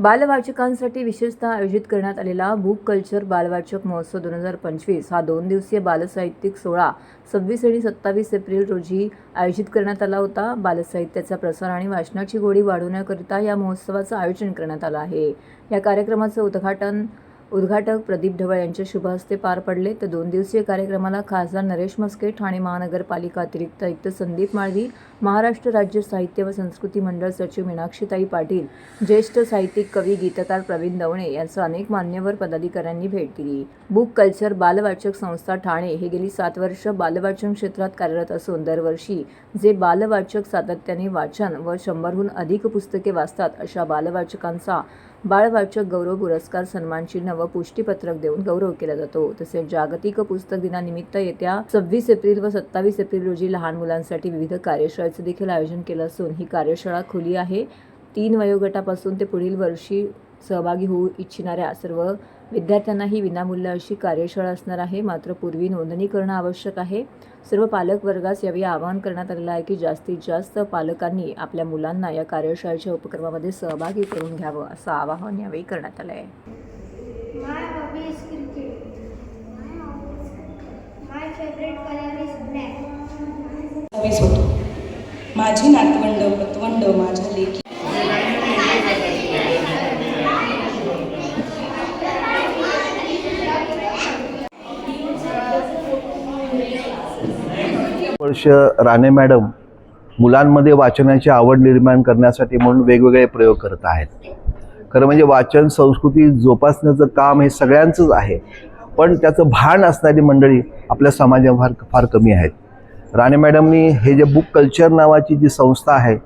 बालवाचकांसाठी विशेषतः आयोजित करण्यात आलेला बुक कल्चर बालवाचक महोत्सव दोन हजार पंचवीस हा दोन दिवसीय बालसाहित्यिक सोहळा सव्वीस आणि सत्तावीस एप्रिल रोजी आयोजित करण्यात आला होता. बालसाहित्याचा प्रसार आणि वाचनाची गोडी वाढवण्याकरिता या महोत्सवाचं आयोजन करण्यात आलं आहे. या कार्यक्रमाचं उद्घाटन उद्घाटक प्रदीप ढवळ यांच्या शुभ हस्ते पार पडले. तर दोन दिवसीय कार्यक्रमाला खासदार नरेश मस्के ठाणे महानगरपालिका अतिरिक्त आयुक्त संदीप माळवी महाराष्ट्र राज्य साहित्य व संस्कृती मंडळ सचिव मीनाक्षीताई पाटील ज्येष्ठ साहित्यिक कवी गीतकार प्रवीण दवणे यांसह अनेक मान्यवर पदाधिकाऱ्यांनी भेट दिली. बुक कल्चर बालवाचक संस्था ठाणे हे गेली सात वर्ष बालवाचन क्षेत्रात कार्यरत असून दरवर्षी जे बालवाचक सातत्याने वाचन व शंभरहून अधिक पुस्तके वाचतात अशा बालवाचकांचा बाळवाचक गौरव पुरस्कार सन्मान चिन्ह व पुष्टीपत्रक देऊन गौरव केला जातो. तसेच जागतिक पुस्तक दिनानिमित्त येत्या सव्वीस एप्रिल व सत्तावीस एप्रिल रोजी लहान मुलांसाठी विविध कार्यशाळेचं देखील आयोजन केलं असून ही कार्यशाळा खुली आहे. तीन वयोगटापासून ते पुढील वर्षी सहभागी होऊ इच्छिणाऱ्या सर्व विद्यार्थ्यांनाही विनामूल्य अशी कार्यशाळा असणार आहे. मात्र पूर्वी नोंदणी करणं आवश्यक आहे. सर्व पालक वर्गास यावेळी आवाहन करण्यात आलेलं आहे की जास्तीत जास्त पालकांनी आपल्या मुलांना या कार्यशाळेच्या उपक्रमामध्ये सहभागी करून घ्यावं असं आवाहन यावेळी करण्यात आलं आहे माझी नातवंड पतवंड वर्ष राणे मॅडम मुलांमध्ये वाचनाची आवड निर्माण करण्यासाठी म्हणून वेगवेगळे प्रयोग करत आहेत. खरं म्हणजे वाचन संस्कृती जोपासण्याचं काम हे सगळ्यांचंच आहे. पण त्याचं भान असणारी मंडळी आपल्या समाजात फार फार कमी आहेत. राणे मॅडमनी हे जे बुक कल्चर नावाची जी संस्था आहे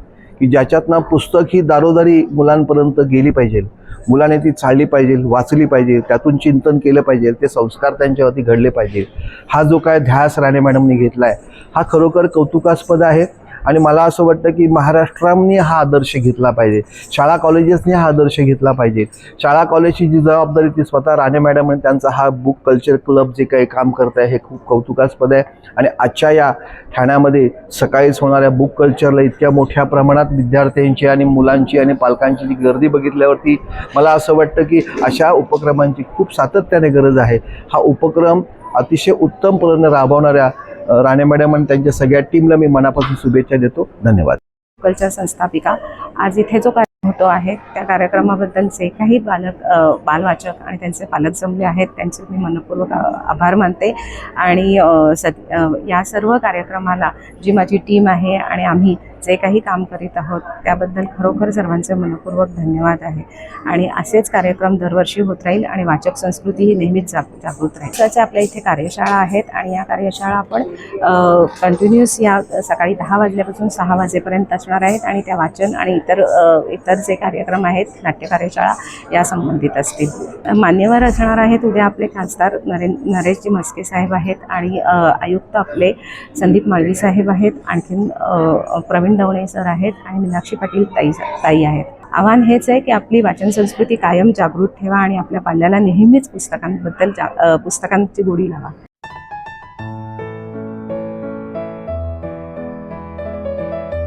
की ज्याच्यातनं पुस्तक ही दारोदारी मुलांपर्यंत गेली पाहिजे. मुलाने ती चाळली पाहिजे वाचली पाहिजे त्यातून चिंतन केलं पाहिजे ते संस्कार त्यांच्यावरती घडले पाहिजे. हा जो काय ध्यास राणे मॅडमनी घेतला आहे हा खरोखर कौतुकास्पद आहे. आणि मला असं वाटतं की महाराष्ट्राने हा आदर्श घेतला पाहिजे. शाळा कॉलेजेसने हा आदर्श घेतला पाहिजे. शाळा कॉलेजची जी जबाबदारी ती स्वतः राणे मॅडम आणि त्यांचा हा बुक कल्चर क्लब जे काही काम करत आहे हे खूप कौतुकास्पद आहे. आणि आजच्या या ठाण्यामध्ये सकाळीच होणाऱ्या बुक कल्चरला इतक्या मोठ्या प्रमाणात विद्यार्थ्यांची आणि मुलांची आणि पालकांची जी गर्दी बघितल्यावरती मला असं वाटतं की अशा उपक्रमांची खूप सातत्याने गरज आहे. हा उपक्रम अतिशय उत्तमपणे राबवणाऱ्या राणे मॅडम आणि त्यांच्या सगळ्या टीमला मी मनापासून शुभेच्छा देतो. धन्यवाद. कल्चर संस्थापिका. आज इथे जो कार्यक्रम होतो आहे त्या कार्यक्रमाबद्दलचे काही बालक बालवाचक आणि त्यांचे पालक जमले आहेत त्यांचे मी मनपूर्वक आभार मानते. आणि अ, या सर्व कार्यक्रमाला जी माझी टीम आहे आणि आम्ही जे काही काम करीत आहोत त्याबद्दल खरोखर सर्वांचे मनपूर्वक धन्यवाद आहे. आणि असेच कार्यक्रम दरवर्षी होत राहील आणि वाचक संस्कृती ही नेहमीच जाग जागृत राहील. तसंच आपल्या इथे कार्यशाळा आहेत आणि या कार्यशाळा आपण कंटिन्युअस या सकाळी दहा वाजल्यापासून सहा वाजेपर्यंत असणार आहेत आणि त्या वाचन आणि इतर इतर जे कार्यक्रम आहेत नाट्य कार्यशाळा या संबंधित असतील. मान्यवर असणार आहेत उद्या आपले खासदार नरें नरेशजी म्हस्के साहेब आहेत आणि आयुक्त आपले संदीप माळवी साहेब आहेत. आणखीन प्रवीण प्रवीण दवणे सर आहेत आणि मीनाक्षी पाटील ताई ताई आहेत. आव्हान हेच आहे की आपली वाचन संस्कृती कायम जागृत ठेवा आणि आपल्या पाल्याला नेहमीच पुस्तकांबद्दल जा पुस्तकांची गोडी लावा.